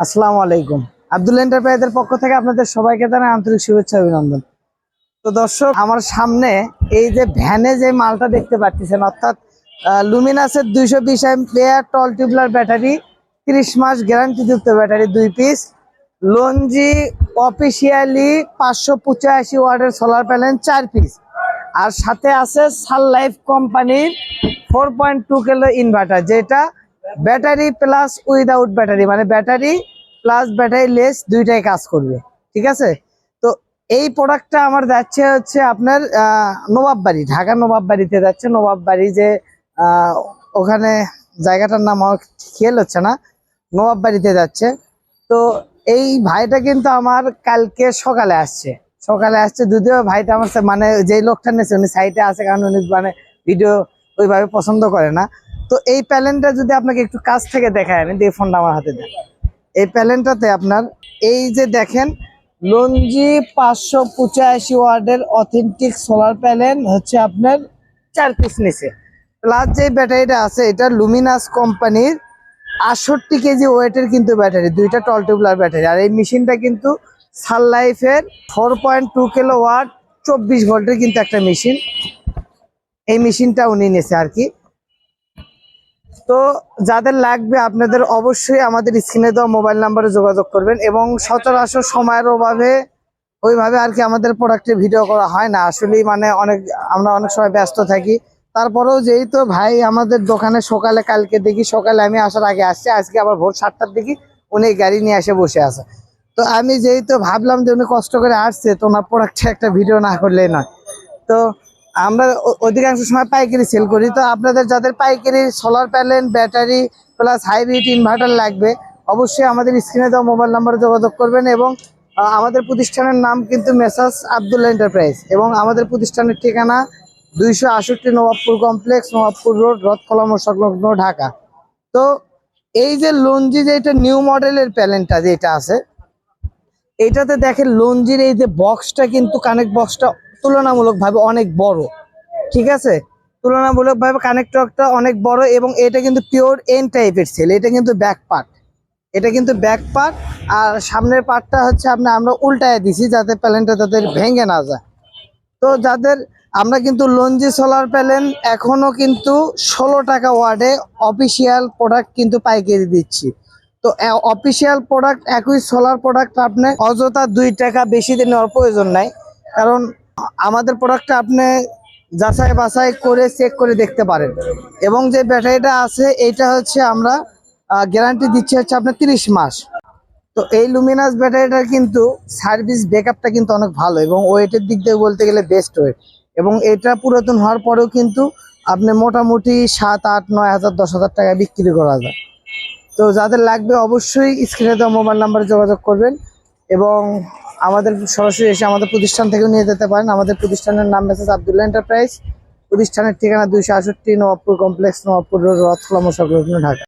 আসসালামু আলাইকুম। আব্দুল এন্টারপ্রাইজের পক্ষ থেকে আপনাদের সবাইকে জানাই আন্তরিক শুভেচ্ছা অভিনন্দন। তো দর্শক, আমার সামনে এই যে ভ্যানে যে মালটা দেখতে পাচ্ছেন, অর্থাৎ লুমিনাসের দুইশো বিশ এম্পিয়ার টল টিউবলার ব্যাটারি তিরিশ মাস গ্যারান্টি যুক্ত ব্যাটারি দুই পিস লঞ্জি অফিসিয়ালি পাঁচশো পঁচাশি ওয়ার্ডের সোলার প্যানেল চার পিস আর সাথে আছে সান লাইফ কোম্পানির four point two kilo inverter যেটা ব্যাটারি প্লাস উইদাউট ব্যাটারি মানে ব্যাটারি প্লাস ব্যাটারি লেস দুইটাই কাজ করবে, ঠিক আছে? তো এই প্রোডাক্টটা আমার যাচ্ছে হচ্ছে আপনার নবাববাড়ি, ঢাকা নবাববাড়িতে যাচ্ছে। নবাববাড়ি যে ওখানে জায়গাটার নাম আমার খেয়াল হচ্ছে না, নবাববাড়িতে যাচ্ছে। তো এই ভাইটা কিন্তু আমার কালকে সকালে আসছে সকালে আসছে যদিও ভাইটা আমার মানে যেই লোকটা নিয়েছে, উনি সাইটে আছে, কারণ উনি মানে ভিডিও ওইভাবে পছন্দ করে না। তো এই প্যালেনটা যদি আপনাকে একটু কাছ থেকে দেখায়, আমি দিয়ে ফোনটা আমার হাতে দেন এই প্যালেনটাতে আপনার, এই যে দেখেন, লঞ্জি পাঁচশো পঁচাশি ওয়ার্ডের অথেন্টিক সোলার প্যানেল হচ্ছে আপনার চার পিস নিচে। প্লাস যে ব্যাটারিটা আছে, এটা লুমিনাস কোম্পানির আটষট্টি কেজি ওয়েটের কিন্তু ব্যাটারি, দুইটা টল টিউবলার ব্যাটারি। আর এই মেশিনটা কিন্তু সানলাইফের four point two kilowatt, চব্বিশ ভোল্টের কিন্তু একটা মেশিন। এই মেশিনটা উনি নিয়েছে আর কি। তো যাদের লাগবে আপনাদের অবশ্যই আমাদের স্ক্রিনে দেওয়া মোবাইল নাম্বারে যোগাযোগ করবেন এবং সচরাচর সময়ের অভাবে ওইভাবে আর কি আমাদের প্রোডাক্টে ভিডিও করা হয় না। আসলেই মানে অনেক, আমরা অনেক সময় ব্যস্ত থাকি। তারপরেও যেহেতু ভাই আমাদের দোকানে সকালে, কালকে দেখি সকালে আমি আসার আগে আসছে, আজকে আবার ভোর সাতটার দিকে উনি গাড়ি নিয়ে এসে বসে আছে। তো আমি যেহেতু ভাবলাম যে উনি কষ্ট করে আসছে, তো ওনার প্রোডাক্টে একটা ভিডিও না করলেই নয়। তো আমরা অধিকাংশ সময় পাইকারি সেল করি। তো আপনাদের যাদের পাইকারি solar panel battery plus hybrid inverter লাগবে, অবশ্যই আমাদের স্ক্রিনে দেওয়া মোবাইল নাম্বারে যোগাযোগ করবেন এবং আমাদের প্রতিষ্ঠানের নাম কিন্তু মেসাস আবদুল্লা এন্টারপ্রাইজ এবং আমাদের প্রতিষ্ঠানের ঠিকানা দুইশো আষট্টি নবাবপুর কমপ্লেক্স নবাবপুর রোড রথকলম সংলগ্ন ঢাকা। তো এই যে লঞ্জি যেটা নিউ মডেলের প্যানেলটা যেটা আছে, এটাতে দেখেন লঞ্জির এই যে বক্সটা কিন্তু কানেক্ট বক্সটা তুলনামূলকভাবে অনেক বড়, ঠিক আছে? তুলনামূলকভাবে কানেক্টরটা অনেক বড় এবং এটা কিন্তু পিওর এন টাইপের সেল এটা কিন্তু ব্যাক পার্ট এটা কিন্তু ব্যাক পার্ট আর সামনের পার্টটা হচ্ছে আপনার আমরা উল্টায় দিছি যাতে প্যালেনটা তাদের ভেঙে না যায়। তো যাদের, আমরা কিন্তু লঞ্জি সোলার প্যালেন এখনও কিন্তু ষোলো টাকা ওয়ার্ডে অফিসিয়াল প্রোডাক্ট কিন্তু পাইকারি দিচ্ছি। তো অফিসিয়াল প্রোডাক্ট একই সোলার প্রোডাক্ট আপনি অযথা দুই টাকা বেশি দিয়ে নেওয়ার প্রয়োজন নাই। কারণ আমাদের প্রোডাক্টটা আপনি যাচাই বাছাই করে চেক করে দেখতে পারেন। এবং যে ব্যাটারিটা আছে, এইটা হচ্ছে আমরা গ্যারান্টি দিচ্ছি হচ্ছে আপনার তিরিশ মাস। তো এই লুমিনাস ব্যাটারিটার কিন্তু সার্ভিস ব্যাকআপটা কিন্তু অনেক ভালো এবং ওয়েটের দিক থেকে বলতে গেলে বেস্ট ওয়েট এবং এটা পুরাতন হওয়ার পরেও কিন্তু আপনি মোটামুটি সাত, আট, নয় হাজার, দশ হাজার টাকা বিক্রি করা যায়। তো যাদের লাগবে অবশ্যই স্ক্রিনে দেওয়া মোবাইল নাম্বারে যোগাযোগ করবেন এবং আমাদের সরাসরি এসে আমাদের প্রতিষ্ঠান থেকেও নিয়ে যেতে পারেন। আমাদের প্রতিষ্ঠানের নাম মেসেজ আবদুল্লা এন্টারপ্রাইজ প্রতিষ্ঠানের ঠিকানা দুইশো আষট্টি নবাবপুর কমপ্লেক্স, নবাবপুর রোড, রথখোলা সংলগ্ন ঢাকা।